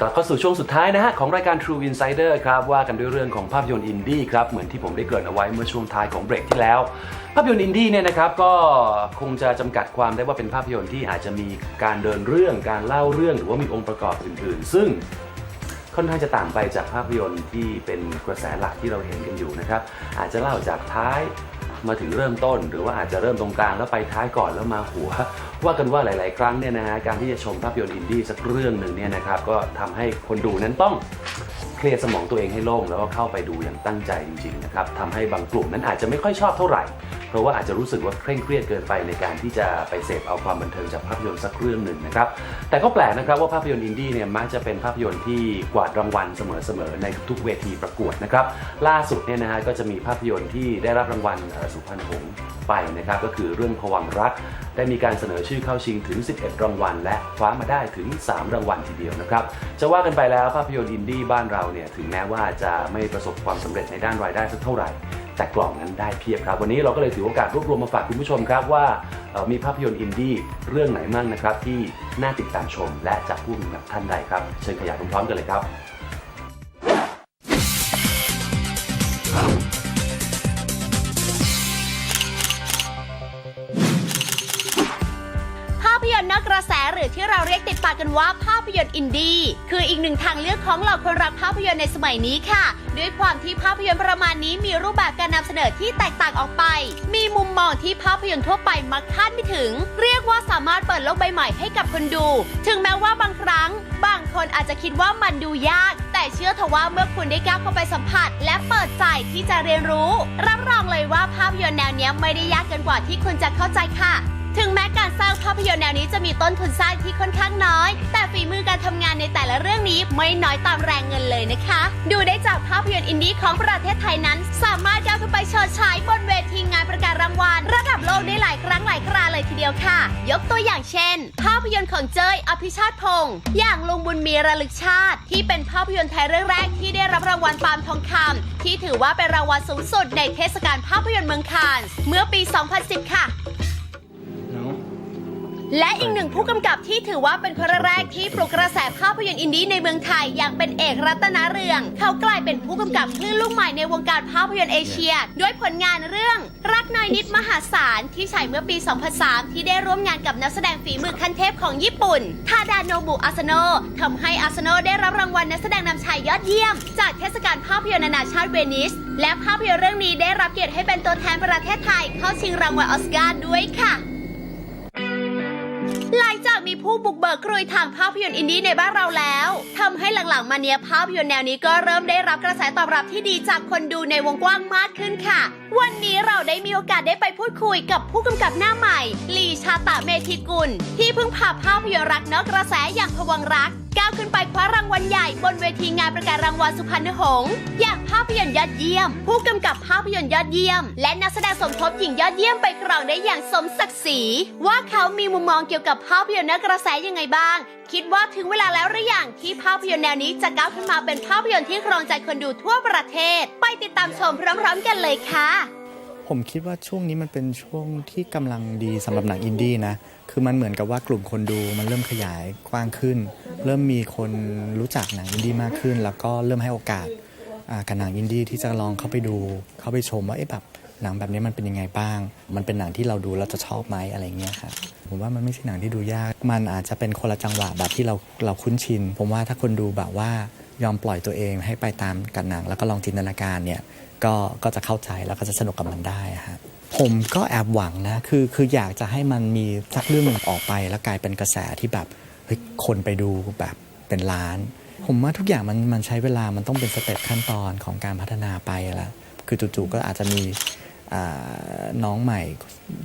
กลับเข้าสู่ช่วงสุดท้ายนะฮะของรายการ True Insider ครับว่ากันด้วยเรื่องของภาพยนตร์อินดี้ครับเหมือนที่ผมได้เกริ่นเอาไว้เมื่อช่วงท้ายของเบรกที่แล้ว ภาพยนตร์อินดี้เนี่ยนะครับก็คงจะจำกัดความได้ว่าเป็นภาพยนตร์ที่อาจจะมีการเดินเรื่องการเล่าเรื่องหรือว่ามีองค์ประกอบอื่น ๆ ซึ่งค่อนข้างจะต่างไปจากภาพยนตร์ที่เป็นกระแสหลักที่เราเห็นกันอยู่นะครับอาจจะเล่าจากท้าย มาถึงเริ่มต้น หรือว่าอาจจะเริ่มตรงกลางแล้วไปท้ายก่อนแล้วมาหัว ว่ากันว่าหลาย ๆ ครั้งเนี่ยนะฮะการที่จะชมภาพยนตร์อินดี้สักเรื่องหนึ่งเนี่ยนะครับก็ทำให้คนดูนั้นต้อง เคลียร์สมองตัวเองให้โล่งแล้วก็เข้าไปดูอย่างตั้งใจจริงๆนะครับทำให้บางกลุ่มนั้นอาจจะไม่ค่อยชอบเท่าไหร่ เพราะว่าอาจจะรู้สึกว่าเคร่งเครียดเกินไปในการที่จะไปเสพเอาความบันเทิงจากภาพยนตร์สักเรื่องหนึ่งนะครับแต่ก็แปลกนะครับว่าภาพยนตร์อินดี้เนี่ยมักจะเป็นภาพยนตร์ที่กวาดรางวัลเสมอๆในทุกๆเวทีประกวดนะครับล่าสุดเนี่ยนะฮะก็จะมีภาพยนตร์ที่ได้รับรางวัลสุพรรณหงส์ไปนะครับก็คือเรื่องพวังรักได้มีการเสนอชื่อเข้าชิงถึง 11 รางวัล และคว้ามาได้ถึง 3 รางวัลทีเดียวนะครับจะว่ากันไปแล้วภาพยนตร์อินดี้บ้านเราเนี่ยถึงแม้ว่าจะไม่ประสบความสำเร็จในด้านรายได้สักเท่าไหร่ แต่กล่องนั้นได้เพียบครับ วันนี้เราก็เลยถือโอกาสรวบรวมมาฝากคุณผู้ชมครับว่ามีภาพยนตร์อินดี้เรื่องไหนมั่งนะครับ ที่น่าติดตามชมและจะพูดกำกับท่านใดครับ เชิญขยายพร้อมๆกันเลยครับ พยนตร์นอกกระแสหรือที่เราเรียกติดปากกันว่าภาพยนตร์อินดี้คืออีกหนึ่งทางเลือกของเหล่าคนรักภาพยนตร์ในสมัยนี้ค่ะ ด้วยความที่ภาพยนตร์ประมาณนี้มีรูปแบบการนำเสนอที่แตกต่างออกไป มีมุมมองที่ภาพยนตร์ทั่วไปมักคาดไม่ถึง เรียกว่าสามารถเปิดโลกใบใหม่ให้กับคนดู ถึงแม้ว่าบางครั้ง บางคนอาจจะคิดว่ามันดูยาก แต่เชื่อเถอะว่าเมื่อคุณได้ก้าวเข้าไปสัมผัส และเปิดใจที่จะเรียนรู้ รับรองเลยว่าภาพยนตร์แนวนี้ไม่ได้ยากเกินกว่าที่คุณจะเข้าใจค่ะ ถึงแม้การสร้างภาพยนตร์แนวนี้จะมีต้นทุนสร้างที่ค่อนข้างน้อย แต่ฝีมือการทำงานในแต่ละเรื่องนี้ไม่น้อยตามแรงเงินเลยนะคะ ดูได้จากภาพยนตร์อินดี้ของประเทศไทยนั้น สามารถก้าวขึ้นไปเชิดฉายบนเวทีงานประกาศรางวัลระดับโลกได้หลายครั้งหลายคราเลยทีเดียวค่ะ ยกตัวอย่างเช่น ภาพยนตร์ของเจ้ยอภิชาติพงศ์อย่างลุงบุญมีระลึกชาติ ที่เป็นภาพยนตร์ไทยเรื่องแรกที่ได้รับรางวัลปาล์มทองคำที่ถือว่าเป็นรางวัลสูงสุดในเทศกาลภาพยนตร์เมืองคานส์เมื่อปี 2010 ค่ะ และอีกหนึ่งผู้กำกับที่ถือว่าเป็นคนแรกที่ปลุกกระแสภาพยนตร์อินดี้ในเมืองไทยอย่างเป็นเอกรัตนเรือง เขากลายเป็นผู้กำกับคลื่นลูกใหม่ในวงการภาพยนตร์เอเชีย ด้วยผลงานเรื่องรักน้อยนิดมหาศาลที่ฉายเมื่อปี 2003 ที่ได้ร่วมงานกับนักแสดงฝีมือขั้นเทพของญี่ปุ่น ทาดาโนบุอาสโนทำให้อาสโนได้รับรางวัลนักแสดงนำชายยอดเยี่ยม จากเทศกาลภาพยนตร์นานาชาติเวนิส และภาพยนตร์เรื่องนี้ได้รับเกียรติให้เป็นตัวแทนประเทศไทย เข้าชิงรางวัลออสการ์ด้วยค่ะ หลังจากมีผู้บุกเบิกกรุยทางภาพยนตร์อินดี้ในบ้านเราแล้วทำให้หลังๆ มาเนี้ยภาพยนตร์แนวนี้ก็เริ่มได้รับกระแสตอบรับที่ดีจากคนดูในวงกว้างมากขึ้นค่ะ วันนี้เราได้มีโอกาสได้ไปพูดคุยกับผู้กำกับหน้าใหม่ ลีชาตะเมธิกุล ที่เพิ่งพาภาพยนตร์รักนอกกระแสอย่างพวังรัก ก้าวขึ้นไปคว้ารางวัลใหญ่บนเวทีงานประกาศรางวัลสุพรรณหงส์อย่างภาพยนตร์ยอดเยี่ยม ผู้กำกับภาพยนตร์ยอดเยี่ยม และนักแสดงสมทบหญิงยอดเยี่ยมไปครองได้อย่างสมศักดิ์ศรีว่าเขามีมุมมองเกี่ยวกับภาพยนตร์นักกระแสยังไงบ้าง คิดว่าถึงเวลาแล้วหรือยังที่ภาพยนตร์แนวนี้จะก้าวขึ้นมาเป็นภาพยนตร์ที่ครองใจคนดูทั่วประเทศ ไปติดตามชมพร้อม ๆ กันเลยค่ะ ผมคิดว่าช่วงนี้มันเป็นช่วงที่กำลังดีสำหรับหนังอินดี้นะ คือมันเหมือนกับว่ากลุ่มคนดูมันเริ่มขยายกว้างขึ้น เริ่มมีคนรู้จักหนังอินดี้มากขึ้น แล้วก็เริ่มให้โอกาสกับหนังอินดี้ที่จะลองเข้าไปดู เข้าไปชมว่าเอ๊ะแบบหนังแบบนี้มันเป็นยังไงบ้าง มันเป็นหนังที่เราดูแล้วจะชอบไหมอะไรเงี้ยครับผมว่ามันไม่ใช่หนังที่ดูยาก มันอาจจะเป็นคนละจังหวะแบบที่เราเราคุ้นชิน ผมว่าถ้าคนดูแบบว่ายอมปล่อยตัวเองให้ไปตามกับหนัง แล้วก็ลองจินตนาการเนี่ยก็ก็จะเข้าใจแล้วก็จะสนุกกับมันได้อะฮะผมก็แอบหวังนะ คือคืออยากจะให้มันมีสักเรื่องหนึ่งออกไป แล้วกลายเป็นกระแสที่แบบ เฮ้ยคนไปดูแบบเป็นล้าน ผมว่าทุกอย่างมันมันใช้เวลามันต้องเป็นสเต็ปขั้นตอนของการพัฒนาไปละคือจู่ๆก็อาจจะมีน้องใหม่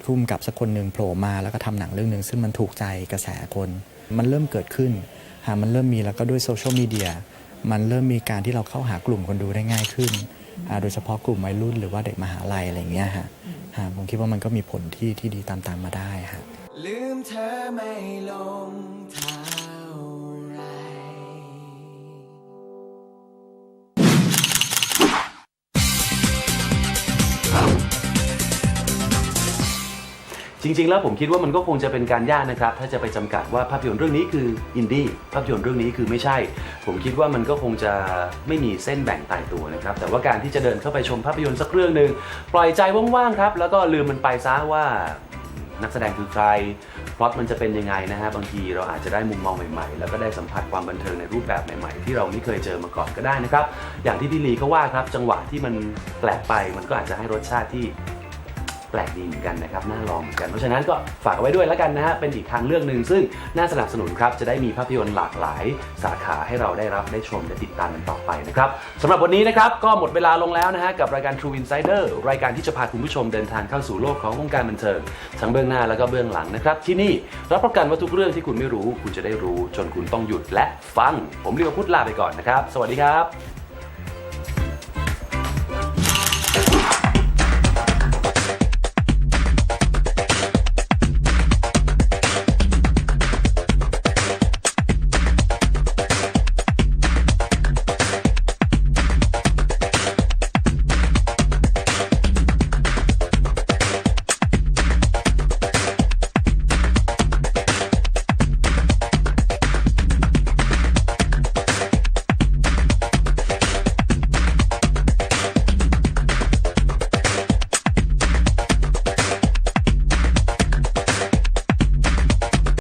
ทุ่มกับสักคนหนึ่งโผล่มาแล้วก็ทำหนังเรื่องหนึ่งซึ่งมันถูกใจกระแสคน มันเริ่มเกิดขึ้นหามันเริ่มมีแล้วก็ด้วยโซเชียลมีเดียมันเริ่มมีการที่เราเข้าหากลุ่มคนดูได้ง่ายขึ้น โดยเฉพาะกลุ่มวัยรุ่นหรือว่าเด็กมหาลัยอะไรอย่างเงี้ยฮะฮะผมคิดว่ามันก็มีผลที่ที่ดีตามๆมาได้ฮะลืมเธอไม่ลง จริง ๆ แล้วผมคิดว่ามันก็คงจะเป็นการยากนะครับ ถ้าจะไปจำกัดว่าภาพยนตร์เรื่องนี้คืออินดี้ภาพยนตร์เรื่องนี้คือไม่ใช่ ผมคิดว่ามันก็คงจะไม่มีเส้นแบ่งตายตัวนะครับ แต่ว่าการที่จะเดินเข้าไปชมภาพยนตร์สักเรื่องหนึ่งปล่อยใจว่างๆครับ แล้วก็ลืมมันไปซะว่านักแสดงคือใครพล็อตมันจะเป็นยังไงนะฮะบางทีเราอาจจะได้มุมมองใหม่ๆ แล้วก็ได้สัมผัสความบันเทิงในรูปแบบใหม่ๆ ที่เราไม่เคยเจอมาก่อนก็ได้นะครับ อย่างที่พี่ลีเขาว่าครับจังหวะที่มันแปลกไปมันก็อาจจะให้รสชาติที่ แปลกดีเหมือนกันนะครับน่าลองเหมือนกัน เพราะฉะนั้นก็ฝากเอาไว้ด้วยแล้วกันนะฮะเป็นอีกทางเลือกหนึ่งซึ่งน่าสนับสนุนครับจะได้มีภาพยนตร์หลากหลายสาขาให้เราได้รับได้ชมได้ติดตามกันต่อไปนะครับสำหรับวันนี้นะครับก็หมดเวลาลงแล้วนะฮะกับรายการ True Insider รายการที่จะพาคุณผู้ชมเดินทางเข้าสู่โลกของวงการบันเทิงทั้งเบื้องหน้าแล้วก็เบื้องหลังนะครับที่นี่รับประกันว่าทุกเรื่องที่คุณไม่รู้ คุณจะได้รู้ จนคุณต้องหยุดและฟัง ผมเรียกว่าพุทธลาไปก่อนนะครับ สวัสดีครับ